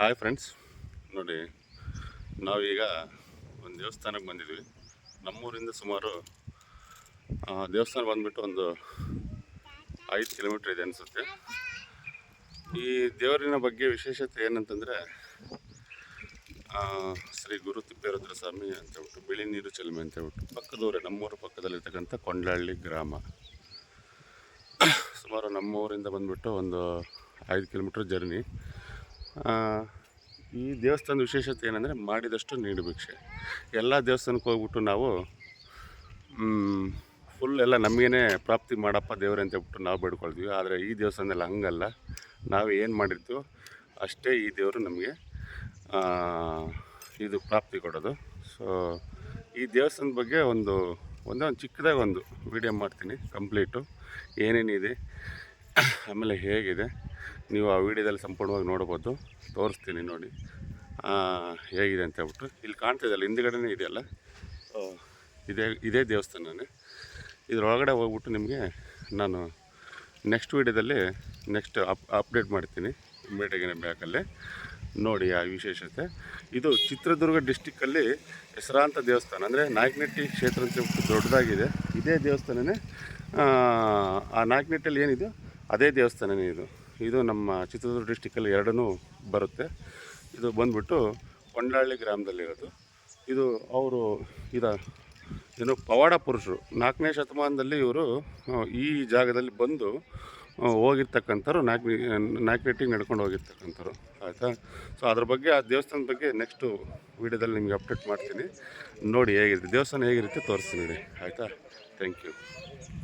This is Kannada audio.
ಹಾಯ್ ಫ್ರೆಂಡ್ಸ್ ನೋಡಿ, ನಾವೀಗ ಒಂದು ದೇವಸ್ಥಾನಕ್ಕೆ ಬಂದಿದ್ವಿ. ನಮ್ಮೂರಿಂದ ಸುಮಾರು ದೇವಸ್ಥಾನ ಬಂದುಬಿಟ್ಟು ಒಂದು ಐದು ಕಿಲೋಮೀಟ್ರ್ ಇದೆ ಅನಿಸುತ್ತೆ. ಈ ದೇವರಿನ ಬಗ್ಗೆ ವಿಶೇಷತೆ ಏನಂತಂದರೆ ಶ್ರೀ ಗುರು ತಿಪ್ಪೇರುದ್ರ ಸ್ವಾಮಿ ಅಂತ ಹೇಳ್ಬಿಟ್ಟು, ಬಿಳಿ ನೀರು ಚಲಮೆ ಅಂತ ಹೇಳ್ಬಿಟ್ಟು ಪಕ್ಕದೂರೇ, ನಮ್ಮೂರ ಪಕ್ಕದಲ್ಲಿರ್ತಕ್ಕಂಥ ಕೊಂಡ್ಲಹಳ್ಳಿ ಗ್ರಾಮ. ಸುಮಾರು ನಮ್ಮೂರಿಂದ ಬಂದುಬಿಟ್ಟು ಒಂದು ಐದು ಕಿಲೋಮೀಟ್ರ್ ಜರ್ನಿ. ಈ ದೇವಸ್ಥಾನದ ವಿಶೇಷತೆ ಏನಂದರೆ ಮಾಡಿದಷ್ಟು ನೀಡು ಎಲ್ಲ ದೇವಸ್ಥಾನಕ್ಕೆ ಹೋಗ್ಬಿಟ್ಟು ನಾವು ಫುಲ್ ಎಲ್ಲ ನಮಗೇನೆ ಪ್ರಾಪ್ತಿ ಮಾಡಪ್ಪ ದೇವ್ರೆ ಅಂತ ಹೇಳ್ಬಿಟ್ಟು ನಾವು ಬೇಡ್ಕೊಳ್ತೀವಿ. ಆದರೆ ಈ ದೇವಸ್ಥಾನದಲ್ಲಿ ಹಂಗಲ್ಲ. ನಾವು ಏನು ಮಾಡಿರ್ತೀವೋ ಅಷ್ಟೇ ಈ ದೇವರು ನಮಗೆ ಇದು ಪ್ರಾಪ್ತಿ ಕೊಡೋದು. ಸೊ ಈ ದೇವಸ್ಥಾನದ ಬಗ್ಗೆ ಒಂದು, ಒಂದೇ ಒಂದು ಚಿಕ್ಕದಾಗಿ ಒಂದು ವಿಡಿಯೋ ಮಾಡ್ತೀನಿ ಕಂಪ್ಲೀಟು ಏನೇನಿದೆ, ಆಮೇಲೆ ಹೇಗಿದೆ. ನೀವು ಆ ವಿಡಿಯೋದಲ್ಲಿ ಸಂಪೂರ್ಣವಾಗಿ ನೋಡ್ಬೋದು. ತೋರಿಸ್ತೀನಿ ನೋಡಿ. ಹೇಗಿದೆ ಅಂತ ಹೇಳ್ಬಿಟ್ಟು ಇಲ್ಲಿ ಕಾಣ್ತಿದ್ದಲ್ಲ ಹಿಂದ್ಗಡೆನೇ ಇದೆಯಲ್ಲ? ಇದೇ ಇದೇ ದೇವಸ್ಥಾನನೇ. ಇದರೊಳಗಡೆ ಹೋಗ್ಬಿಟ್ಟು ನಿಮಗೆ ನಾನು ನೆಕ್ಸ್ಟ್ ವೀಡಿಯೋದಲ್ಲಿ ನೆಕ್ಸ್ಟ್ ಅಪ್ ಅಪ್ಡೇಟ್ ಮಾಡ್ತೀನಿ. ಬೇಟೆಗಿನ ಬ್ಯಾಕಲ್ಲಿ. ನೋಡಿ ಆ ವಿಶೇಷತೆ. ಇದು ಚಿತ್ರದುರ್ಗ ಡಿಸ್ಟಿಕ್ಕಲ್ಲಿ ಹೆಸರಾಂತ ದೇವಸ್ಥಾನ. ಅಂದರೆ ನಾಯಕನಟ್ಟಿ ಕ್ಷೇತ್ರ ಅಂತ ದೊಡ್ಡದಾಗಿದೆ. ಇದೇ ದೇವಸ್ಥಾನನೇ. ಆ, ನಾಯಕನಟ್ಟಿಯಲ್ಲಿ ಏನಿದೆಯೋ ಅದೇ ದೇವಸ್ಥಾನನೇ ಇದು. ಇದು ನಮ್ಮ ಚಿತ್ರದುರ್ಗ ಡಿಸ್ಟಿಕಲ್ಲಿ ಎರಡೂ ಬರುತ್ತೆ. ಇದು ಬಂದ್ಬಿಟ್ಟು ಕೊಂಡಹಳ್ಳಿ ಗ್ರಾಮದಲ್ಲಿರೋದು. ಇದು ಅವರು ಇದ ಏನು ಪವಾಡ ಪುರುಷರು. ನಾಲ್ಕನೇ ಶತಮಾನದಲ್ಲಿ ಇವರು ಈ ಜಾಗದಲ್ಲಿ ಬಂದು ಹೋಗಿರ್ತಕ್ಕಂಥವ್ರು ಹೋಗಿರ್ತಕ್ಕಂಥವ್ರು ನಾಲ್ಕು ನಾಲ್ಕನೆಟ್ಟಿಗೆ ನಡ್ಕೊಂಡು ಹೋಗಿರ್ತಕ್ಕಂಥವ್ರು. ಆಯಿತಾ? ಸೊ ಅದ್ರ ಬಗ್ಗೆ, ಆ ದೇವಸ್ಥಾನದ ಬಗ್ಗೆ ನೆಕ್ಸ್ಟು ವೀಡಿಯೋದಲ್ಲಿ ನಿಮಗೆ ಅಪ್ಡೇಟ್ ಮಾಡ್ತೀನಿ. ನೋಡಿ ಹೇಗಿರುತ್ತೆ. ದೇವಸ್ಥಾನ ಹೇಗಿರುತ್ತೆ ತೋರಿಸ್ತೀನಿ ಆಯಿತಾ? Thank you